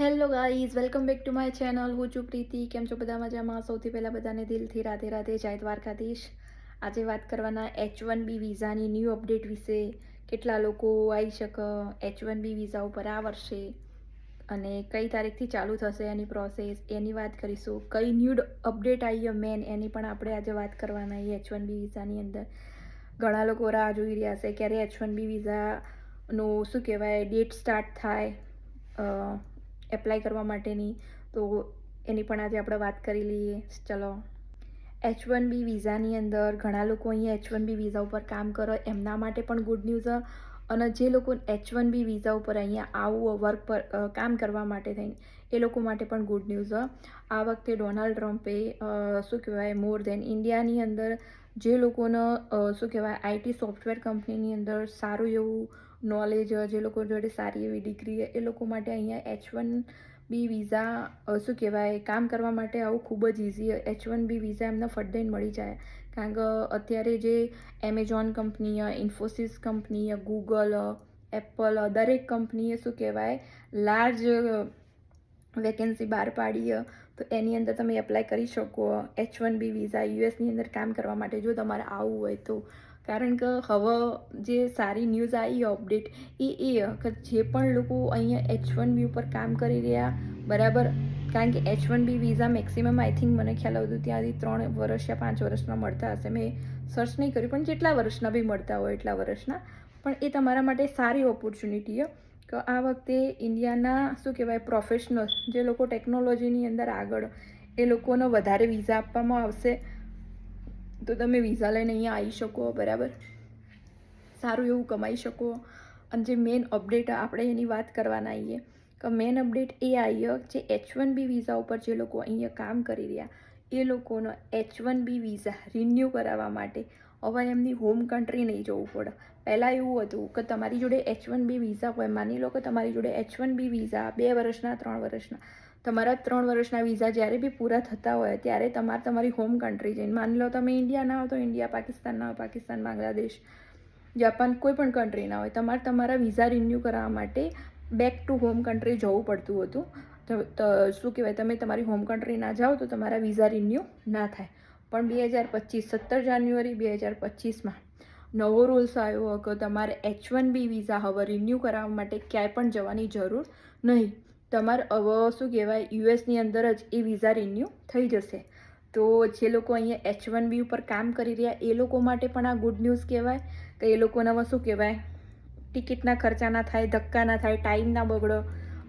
Hello guys welcome back to my channel હું છું પ્રીતિ. કેમ છો બધા મજામાં? સૌથી પહેલાં બધાને દિલથી રાધે રાધે જય દ્વારકાધીશ. આજે વાત કરવાના એચ વન બી વિઝાની ન્યૂ અપડેટ વિશે. કેટલા લોકો આવી શકે એચ વન બી વિઝા ઉપર આ વર્ષે અને કઈ તારીખથી ચાલુ થશે એની પ્રોસેસ એની વાત કરીશું. કઈ ન્યૂ અપડેટ આવી મેન એની પણ આપણે આજે વાત કરવાના એચ વન બી વિઝાની અંદર. ઘણા લોકો રાહ જોઈ રહ્યા છે ક્યારે એચ વન બી વિઝાનો શું કહેવાય ડેટ સ્ટાર્ટ થાય. એપ્લાય કરવા માટેની, તો એની પણ આજે આપણે વાત કરી લઈએ. ચલો. એચ વન બી વિઝાની અંદર ઘણા લોકો અહીંયા એચ વન બી વિઝા ઉપર કામ કરે, એમના માટે પણ ગુડ ન્યૂઝ અને જે લોકો એચ વન બી વિઝા ઉપર અહીંયા આવું વર્ક પર કામ કરવા માટે થઈને, એ લોકો માટે પણ ગુડ ન્યૂઝ આ વખતે ડોનાલ્ડ ટ્રમ્પે શું કહેવાય મોર દેન ઇન્ડિયાની અંદર જે લોકોનો શું કહેવાય આઈટી સોફ્ટવેર કંપનીની અંદર સારું એવું નોલેજ જે લોકો જોડે સારી એવી ડિગ્રી, એ લોકો માટે અહીંયા એચ વન બી વિઝા શું કહેવાય, કામ કરવા માટે આવું ખૂબ જ easy H one B visa એમને ફટદઈને મળી જાય. કારણ કે અત્યારે જે Amazon company Infosys company Google Apple દરેક કંપનીએ શું કહેવાય લાર્જ વેકેન્સી બહાર પાડી તો એની અંદર તમે એપ્લાય કરી શકો એચ વન બી વિઝા યુએસની અંદર કામ કરવા માટે જો તમારે આવવું હોય તો. કારણ કે હવે જે સારી ન્યૂઝ આવી અપડેટ એ એ, કે જે પણ લોકો અહીંયા એચ વન બી ઉપર કામ કરી રહ્યા, બરાબર? કારણ કે H one B visa maximum I think મને ખ્યાલ આવતું ત્યાંથી ત્રણ વર્ષ યા પાંચ વર્ષના મળતા હશે. મેં સર્ચ નહીં કર્યું, પણ જેટલા વર્ષના બી મળતા હોય, એટલા વર્ષના. પણ એ તમારા માટે સારી ઓપોર્ચ્યુનિટી કે આ વખતે ઇન્ડિયાના, શું કહેવાય પ્રોફેશનલ જે લોકો ટેકનોલોજીની અંદર આગળ, એ લોકોનો વધારે વિઝા આપવામાં આવશે. તો તમે વિઝા લઈને અહીંયા આવી શકો, બરાબર? સારું એવું કમાઈ શકો. અને જે મેઇન અપડેટ આપણે એની વાત કરવાના આવીએ કે મેઇન અપડેટ એ આવી જે એચ વન બી વિઝા ઉપર જે લોકો અહીંયા કામ કરી રહ્યા, એ લોકોનો H one B visa renew કરાવવા માટે હવે એમની હોમ કન્ટ્રી નહીં જવું પડે. પહેલાં એવું હતું કે તમારી જોડે એચ વન બી વિઝા હોય, માની લો કે તમારી જોડે એચ વન બી વિઝા બે વર્ષના, ત્રણ વર્ષના તમારા ત્રણ વર્ષના વિઝા જ્યારે બી પૂરા થતા હોય ત્યારે તમારે તમારી હોમ કન્ટ્રી જઈને, માની લો તમે ઇન્ડિયાના હો તો ઇન્ડિયા પાકિસ્તાનના હોય પાકિસ્તાન બાંગ્લાદેશ જાપાન કોઈ પણ કન્ટ્રીના હોય, તમારે તમારા વિઝા રિન્યૂ કરાવવા માટે બેક ટુ હોમ કન્ટ્રી જવું પડતું હતું. શું કહેવાય, તમે તમારી હોમ કન્ટ્રી ના જાઓ તો તમારા વિઝા રિન્યૂ ના થાય. પણ બે હજાર પચીસ, સત્તર જાન્યુઆરી બે હજાર પચીસમાં નવો રૂલ્સ આવ્યો કે તમારે એચ વન બી વિઝા હવે રિન્યૂ કરાવવા માટે ક્યાંય પણ જવાની જરૂર નહીં. તમારે હવે શું કહેવાય યુએસની અંદર જ એ વિઝા રિન્યૂ થઈ જશે. તો જે લોકો અહીંયા એચ વન બી ઉપર કામ કરી રહ્યા, એ લોકો માટે પણ આ ગુડ ન્યૂઝ કહેવાય કે એ લોકોને હવે શું કહેવાય ટિકિટના ખર્ચા ના થાય, ધક્કા ના થાય ટાઈમ ના બગડો,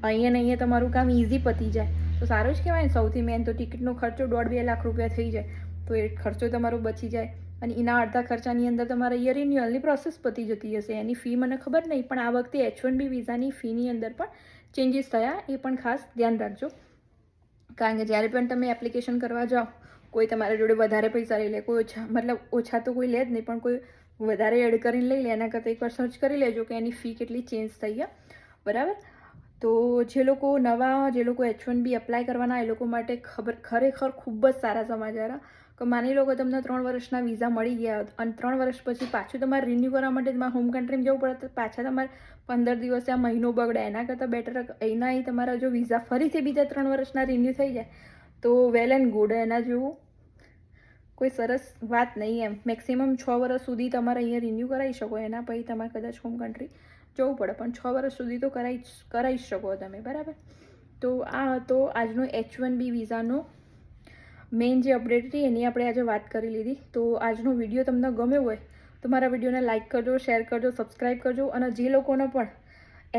અહીંયા ને અહીંયા તમારું કામ ઇઝી પતી જાય. તો સારું જ કહેવાય ને, સૌથી મેન તો ટિકિટનો ખર્ચો દોઢ બે લાખ રૂપિયા થઈ જાય. તો એ ખર્ચો તમારો બચી જાય. અને એના અડધા ખર્ચાની અંદર તમારા યર રિન્યુઅલની પ્રોસેસ પતી જતી હશે. એની ફી મને ખબર નહીં, પણ આ વખતે એચ વન બી વિઝાની ફીની અંદર પણ ચેન્જીસ થયા, એ પણ ખાસ ધ્યાન રાખજો. કારણ કે જ્યારે પણ તમે એપ્લિકેશન કરવા જાઓ, કોઈ તમારા જોડે વધારે પૈસા લઈ લે, કોઈ ઓછા, મતલબ ઓછા તો કોઈ લે જ નહીં, પણ કોઈ વધારે એડ કરીને લઈ લે, એના કરતાં એકવાર સર્ચ કરી લેજો કે એની ફી કેટલી ચેન્જ થઈ ગયા બરાબર? તો જે લોકો નવા, જે લોકો એચ વન બી એપ્લાય કરવાના, એ લોકો માટે ખબર, ખરેખર ખૂબ જ સારા સમાચાર કે માની લો કે તમને ત્રણ વર્ષના વિઝા મળી ગયા અને ત્રણ વર્ષ પછી પાછું તમારે રિન્યૂ કરવા માટે તમારે હોમ કન્ટ્રીમાં જવું પડે તો પાછા તમારે પંદર દિવસે આ મહિનો બગડે. એના કરતાં બેટર એના તમારા જો વિઝા ફરીથી બીજા ત્રણ વર્ષના રિન્યૂ થઈ જાય, તો વેલ એન્ડ ગુડ એના જેવું કોઈ સરસ વાત નહીં એમ. મેક્સિમમ છ વર્ષ સુધી તમારે અહીંયા રિન્યૂ કરાવી શકો. એના પછી તમારે કદાચ હોમ કન્ટ્રી જવું પડે. પણ છ વર્ષ સુધી તો કરાવી કરાવી શકો તમે. બરાબર? તો આ હતો આજનો એચ વન બી વિઝાનો મેઇન જે અપડેટ હતી એની આપણે આજે વાત કરી લીધી. તો આજનો વીડિયો તમને ગમ્યો હોય તો મારા વિડીયોને લાઇક કરજો, શેર કરજો સબસ્ક્રાઈબ કરજો અને જે લોકોને પણ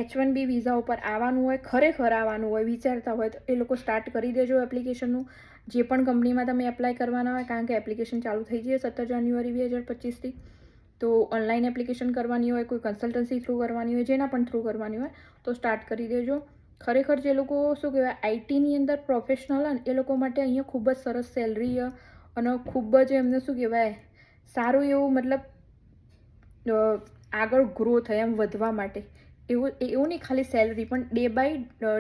એચ વન બી વિઝા ઉપર આવવાનું હોય, ખરેખર આવવાનું હોય, વિચારતા હોય તો એ લોકો સ્ટાર્ટ કરી દેજો એપ્લિકેશનનું. જે પણ કંપનીમાં તમે એપ્લાય કરવાના હોય, કારણ કે એપ્લિકેશન ચાલુ થઈ જઈએ સત્તર જાન્યુઆરી બે હજાર પચીસથી તો ઓનલાઈન એપ્લિકેશન કરવાની હોય, કોઈ કન્સલ્ટન્સી થ્રુ કરવાની હોય, જેના પણ થ્રુ કરવાની હોય, તો સ્ટાર્ટ કરી દેજો. ખરેખર જે લોકો શું કહેવાય આઈટીની અંદર પ્રોફેશનલ હોય એ લોકો માટે અહીંયા ખૂબ જ સરસ સેલરી અને ખૂબ જ એમને શું કહેવાય, સારું એવું મતલબ આગળ ગ્રો થાય એમ વધવા માટે. એવું એવું નહીં ખાલી સેલરી પણ day by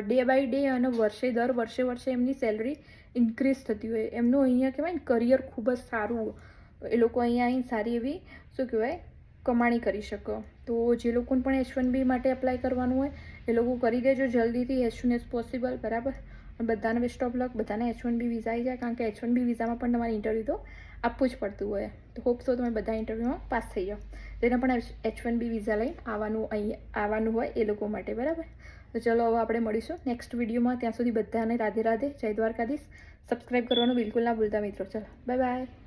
day by day અને વર્ષે દર વર્ષે વર્ષે એમની સેલરી ઇન્ક્રીઝ થતી હોય. એમનું અહીંયા કહેવાય ને કરિયર ખૂબ જ સારું એ લોકો અહીંયા અહીં સારી એવી, શું કહેવાય કમાણી કરી શકો. તો જે લોકોને પણ એચ વન બી માટે એપ્લાય કરવાનું હોય, એ લોકો કરી દેજો જલ્દીથી. એઝ સુન એઝ પોસિબલ બરાબર? અને બધાને બેસ્ટ ઓફ લક બધાને એચ વન બી વિઝા આવી જાય. કારણ કે એચ વન બી વિઝામાં પણ તમારે ઇન્ટરવ્યૂ તો આપવું જ પડતું હોય. તો હોપ સો તમે બધા ઇન્ટરવ્યૂમાં પાસ થઈ જાઓ. જેને પણ એચ વન બી વિઝા લઈ આવવાનું અહીં આવવાનું હોય એ લોકો માટે, બરાબર? તો ચલો હવે આપણે મળીશું નેક્સ્ટ વિડીયોમાં ત્યાં સુધી બધાને રાધે રાધે. જય દ્વારકાધીશ. સબસ્ક્રાઈબ કરવાનું બિલકુલ ના ભૂલતા મિત્રો. ચલો બાય બાય